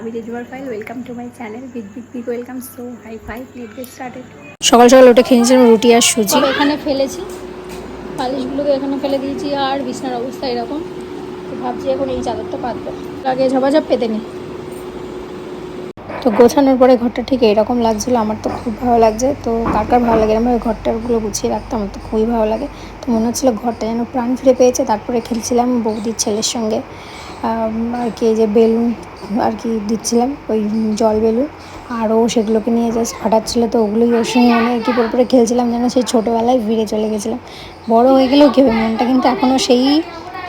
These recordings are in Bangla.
আমি Rezuar file welcome to my channel big big big welcome so hi fi let get started সকাল সকাল উঠে খেয়ে নিয়েছিলাম রুটি আর সুজি। এখানে ফেলেছি পালিশগুলোকে এখানে ফেলে দিয়েছি আর বিছনার অবস্থা এরকম তো ভাবছি এখন এই চাদরটা পাতবো। আগে ঝপাঝপ পেতে নিই। তো গোছানোর পরে ঘরটা ঠিক এরকম লাগছিল আমার তো খুব ভালো লাগছে তো কার কার ভালো লাগে এরকম ঘরটাগুলো গুছিয়ে রাখতে আমার তো খুবই ভালো লাগে। তো মনে হচ্ছিল ঘরটা যেন প্রাণ ফিরে পেয়েছে তারপরে খেলছিলাম বৌদির ছেলের সঙ্গে। আর কি যে বেলুন আর কি দিচ্ছিলাম, ওই জল বেলুন। আরও সেগুলোকে নিয়ে জাস্ট ফাটাচ্ছিলো, তো ওগুলোই ওর সঙ্গে মানে আর কি পরে খেলছিলাম যেন সেই ছোটোবেলায় ফিরে চলে গেছিলাম। বড় হয়ে গেলেও কী হবে, মনটা কিন্তু এখনও সেই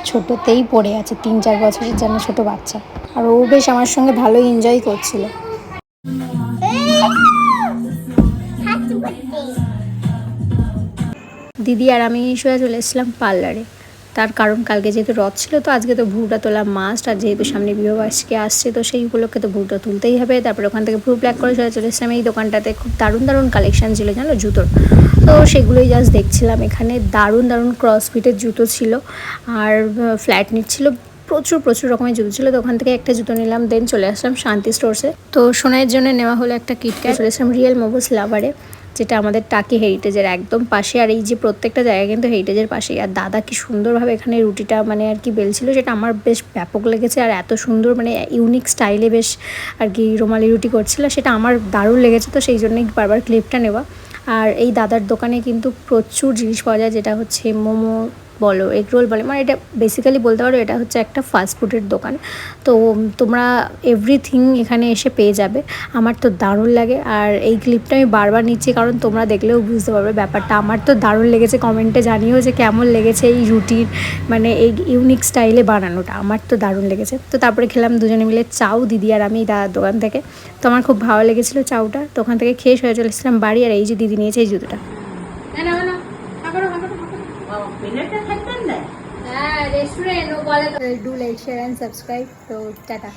ছোটোতেই পড়ে আছে, তিন চার বছরের যেন ছোটো বাচ্চা। আর ও বেশ আমার সঙ্গে ভালোই এনজয় করছিল। দিদি আর আমি সোজা চলে এসেছিলাম পার্লারে তার কারণ কালকে যেহেতু রথ ছিল, তো আজকে তো ভ্রুটা তোলা মাস্ট আর যেহেতু সামনে বিবাহবার্ষিকী আসছে, তো সেই উপলক্ষে তো ভ্রুটা তুলতেই হবে। তারপরে ওখান থেকে ভ্রু ব্ল্যাক করে সোজা চলে এসেছিলাম এই দোকানটাতে খুব দারুণ দারুণ কালেকশন ছিল, জানো, জুতোর। তো সেগুলোই জাস্ট দেখছিলাম এখানে। দারুণ দারুণ ক্রসফিটের জুতো ছিল আর ফ্ল্যাট নিট ছিল। প্রচুর প্রচুর রকমের জুতো ছিল। তো ওখান থেকে একটা জুতো নিলাম দেন চলে আসলাম শান্তি স্টোর্সে তো সোনাইয়ের জন্য নেওয়া হলো একটা কিটক্যাট চলে আসলাম রিয়েল মোবোস লাভারে যেটা আমাদের টাকি হেরিটেজের একদম পাশে, আর এই যে প্রত্যেকটা জায়গা কিন্তু হেরিটেজের পাশেই। আর দাদা কি সুন্দরভাবে এখানে রুটিটা মানে আর কি বেলছিল সেটা আমার বেশ ব্যাপক লেগেছে, আর এত সুন্দর মানে ইউনিক স্টাইলে বেশ আর কি রুমালি রুটি করছিল, সেটা আমার দারুণ লেগেছে, তো সেই জন্যই বারবার ক্লিপটা নেওয়া। আর এই দাদার দোকানে কিন্তু প্রচুর জিনিস পাওয়া যায়, যেটা হচ্ছে মোমো বলো এগ রোল বলো মানে এটা বেসিক্যালি বলতে পারো এটা হচ্ছে একটা ফাস্ট ফুডের দোকান তো তোমরা এভরিথিং এখানে এসে পেয়ে যাবে আমার তো দারুণ লাগে আর এই ক্লিপটা আমি বারবার নিচ্ছি কারণ তোমরা দেখলেও বুঝতে পারবে ব্যাপারটা আমার তো দারুণ লেগেছে কমেন্টে জানিও যে কেমন লেগেছে এই রুটির মানে এই ইউনিক স্টাইলে বানানোটা আমার তো দারুণ লেগেছে তো তারপরে খেলাম দুজনে মিলে চাউ দিদি আর আমি দাদার দোকান থেকে তো আমার খুব ভালো লেগেছিলো চাউটা তো ওখান থেকে খেয়ে সরে চলে এসেছিলাম বাড়ি আর এই যে দিদি নিয়েছে এই জুতোটা হ্যাঁ রেস্টুরেন্ট ও বলে do like share and subscribe তো টাটা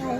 বাই